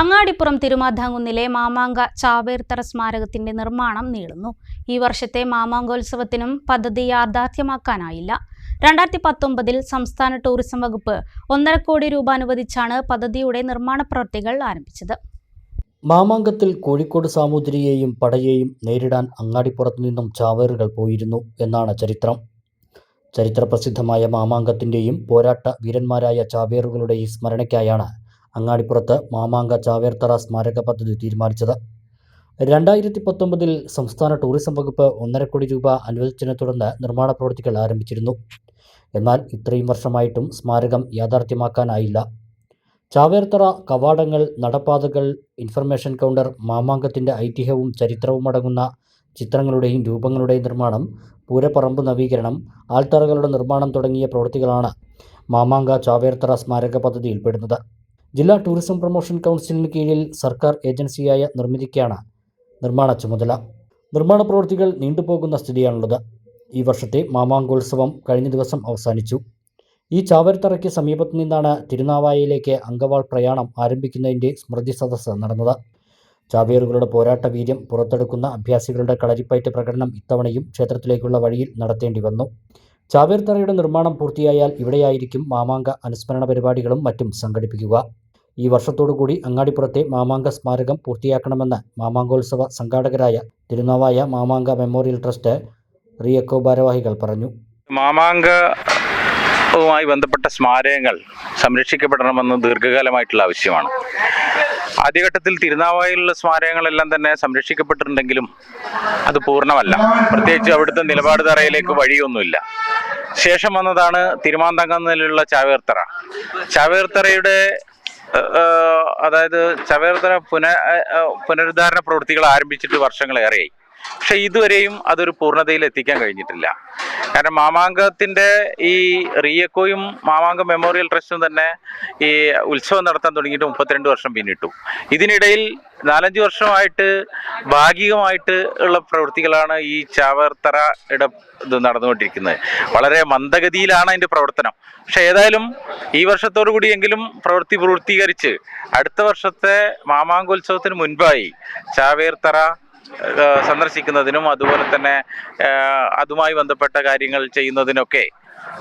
അങ്ങാടിപ്പുറം തിരുമാധാങ്കുന്നിലെ മാമാങ്ക ചാവേർത്തറ സ്മാരകത്തിന്റെ നിർമ്മാണം നീളുന്നു. ഈ വർഷത്തെ മാമാങ്കോത്സവത്തിനും പദ്ധതി യാഥാർത്ഥ്യമാക്കാനായില്ല. രണ്ടായിരത്തി പത്തൊമ്പതിൽ സംസ്ഥാന ടൂറിസം വകുപ്പ് ഒന്നര കോടി രൂപ അനുവദിച്ചാണ് പദ്ധതിയുടെ നിർമ്മാണ പ്രവൃത്തികൾ ആരംഭിച്ചത്. മാമാങ്കത്തിൽ കോഴിക്കോട് സാമൂതിരിയെയും പടയെയും നേരിടാൻ അങ്ങാടിപ്പുറത്തു നിന്നും ചാവേറുകൾ പോയിരുന്നു എന്നാണ് ചരിത്രം. ചരിത്രപ്രസിദ്ധമായ മാമാങ്കത്തിന്റെയും പോരാട്ട വീരന്മാരായ ചാവേറുകളുടെയും സ്മരണയ്ക്കായാണ് അങ്ങാടിപ്പുറത്ത് മാമാങ്ക ചാവേർത്തറ സ്മാരക പദ്ധതി തീരുമാനിച്ചത്. രണ്ടായിരത്തി പത്തൊമ്പതിൽ സംസ്ഥാന ടൂറിസം വകുപ്പ് ഒന്നര കോടി രൂപ അനുവദിച്ചതിനെ തുടർന്ന് നിർമ്മാണ പ്രവൃത്തികൾ ആരംഭിച്ചിരുന്നു. എന്നാൽ ഇത്രയും വർഷമായിട്ടും സ്മാരകം യാഥാർത്ഥ്യമാക്കാനായില്ല. ചാവേർത്തറ കവാടങ്ങൾ നടപ്പാതകൾ ഇൻഫർമേഷൻ കൗണ്ടർ മാമാങ്കത്തിന്റെ ഐതിഹ്യവും ചരിത്രവും അടങ്ങുന്ന ചിത്രങ്ങളുടെയും രൂപങ്ങളുടെയും നിർമ്മാണം പൂരപ്പറമ്പ് നവീകരണം ആൾത്തറകളുടെ നിർമ്മാണം തുടങ്ങിയ പ്രവൃത്തികളാണ് മാമാങ്ക ചാവേർത്തറ സ്മാരക പദ്ധതിയിൽപ്പെടുന്നത് ജില്ലാ ടൂറിസം പ്രൊമോഷൻ കൗൺസിലിന് കീഴിൽ സർക്കാർ ഏജൻസിയായ നിർമ്മിതിക്കാണ് നിർമ്മാണ ചുമതല. നിർമ്മാണ പ്രവൃത്തികൾ നീണ്ടുപോകുന്ന സ്ഥിതിയാണുള്ളത്. ഈ വർഷത്തെ മാമാങ്കോത്സവം കഴിഞ്ഞ ദിവസം അവസാനിച്ചു. ഈ ചാവരത്തറയ്ക്ക് സമീപത്തു നിന്നാണ് തിരുനാവായയിലേക്ക് അങ്കവാൾ പ്രയാണം ആരംഭിക്കുന്നതിന്റെ സ്മൃതി സദസ്സ് നടന്നത്. ചാവേറുകളുടെ പോരാട്ട വീര്യം പുറത്തെടുക്കുന്ന അഭ്യാസികളുടെ കളരിപ്പയറ്റ് പ്രകടനം ഇത്തവണയും ക്ഷേത്രത്തിലേക്കുള്ള വഴിയിൽ നടത്തേണ്ടി വന്നു. ചാവേർത്തറയുടെ നിർമ്മാണം പൂർത്തിയായാൽ ഇവിടെയായിരിക്കും മാമാങ്ക അനുസ്മരണ പരിപാടികളും മറ്റും സംഘടിപ്പിക്കുക. ഈ വർഷത്തോടുകൂടി അങ്ങാടിപ്പുറത്തെ മാമാങ്ക സ്മാരകം പൂർത്തിയാക്കണമെന്ന് മാമാങ്കോത്സവ സംഘാടകരായ തിരുനാവായ മാമാങ്ക മെമ്മോറിയൽ ട്രസ്റ്റ് റിയക്കോ ഭാരവാഹികൾ പറഞ്ഞു. മാമാങ്കവുമായി ബന്ധപ്പെട്ട സ്മാരകങ്ങൾ സംരക്ഷിക്കപ്പെടണമെന്ന് ദീർഘകാലമായിട്ടുള്ള ആവശ്യമാണ്. ആദ്യഘട്ടത്തിൽ തിരുനാവായിലുള്ള സ്മാരകങ്ങളെല്ലാം തന്നെ സംരക്ഷിക്കപ്പെട്ടിട്ടുണ്ടെങ്കിലും അത് പൂർണമല്ല. പ്രത്യേകിച്ച് അവിടുത്തെ നിലപാട് തറയിലേക്ക് വഴിയൊന്നുമില്ല. ശേഷം വന്നതാണ് തിരുമാന്തങ്കന്നിലുള്ള ചാവേർത്തറ. ചാവേർത്തറയുടെ അതായത് ചവേർത്തറ പുന പുനരുദ്ധാരണ പ്രവൃത്തികൾ ആരംഭിച്ചിട്ട് വർഷങ്ങളേറെയായി. പക്ഷെ ഇതുവരെയും അതൊരു പൂർണതയിൽ എത്തിക്കാൻ കഴിഞ്ഞിട്ടില്ല. കാരണം മാമാങ്കത്തിന്റെ ഈ റിയക്കോയും മാമാങ്ക മെമ്മോറിയൽ ട്രസ്റ്റും തന്നെ ഈ ഉത്സവം നടത്താൻ തുടങ്ങിയിട്ട് മുപ്പത്തിരണ്ട് വർഷം പിന്നിട്ടു. ഇതിനിടയിൽ നാലഞ്ച് വർഷമായിട്ട് ഭാഗികമായിട്ട് ഉള്ള പ്രവൃത്തികളാണ് ഈ ചാവർത്തറയുടെ ഇത് നടന്നുകൊണ്ടിരിക്കുന്നത്. വളരെ മന്ദഗതിയിലാണ് അതിന്റെ പ്രവർത്തനം. പക്ഷെ ഏതായാലും ഈ വർഷത്തോടു കൂടിയെങ്കിലും പ്രവൃത്തി പൂർത്തീകരിച്ച് അടുത്ത വർഷത്തെ മാമാങ്കോത്സവത്തിന് മുൻപായി ചാവേർത്തറ സന്ദർശിക്കുന്നതിനും അതുപോലെ തന്നെ അതുമായി ബന്ധപ്പെട്ട കാര്യങ്ങൾ ചെയ്യുന്നതിനൊക്കെ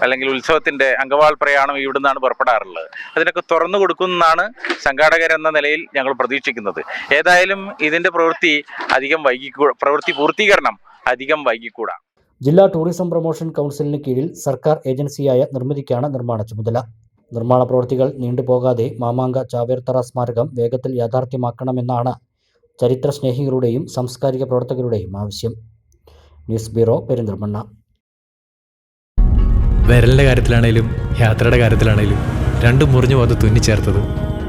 അല്ലെങ്കിൽ ഉത്സവത്തിന്റെ അങ്കവാൾ പ്രയാണം ഇവിടുന്നാണ് പുറപ്പെടാറുള്ളത്. അതിനൊക്കെ തുറന്നു കൊടുക്കുമെന്നാണ് സംഘാടകരെന്ന നിലയിൽ ഞങ്ങൾ പ്രതീക്ഷിക്കുന്നത്. ഏതായാലും ഇതിന്റെ പ്രവൃത്തി അധികം വൈകിക്കൂ പ്രവൃത്തി പൂർത്തീകരണം അധികം വൈകിക്കൂടാ. ജില്ലാ ടൂറിസം പ്രൊമോഷൻ കൗൺസിലിന് കീഴിൽ സർക്കാർ ഏജൻസിയായ നിർമ്മിതിക്കാണ് നിർമ്മാണ ചുമതല. നിർമ്മാണ പ്രവൃത്തികൾ നീണ്ടുപോകാതെ മാമാങ്ക ചാവേർത്തറ സ്മാരകം വേഗത്തിൽ യാഥാർത്ഥ്യമാക്കണമെന്നാണ് ചരിത്ര സ്നേഹികളുടെയും സാംസ്കാരിക പ്രവർത്തകരുടെയും ആവശ്യം. News bureau Perinthalmanna. വിരലിന്റെ കാര്യത്തിലാണേലും യാത്രയുടെ കാര്യത്തിലാണേലും രണ്ടും മുറിഞ്ഞു പോകാതെ തുന്നിച്ചേർത്തത്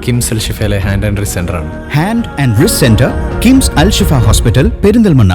കിംസ് അൽ ഷിഫയിലെ hand and wrist സെന്ററാണ് hand and wrist centre KIMS Al Shifa hospital Perinthalmanna.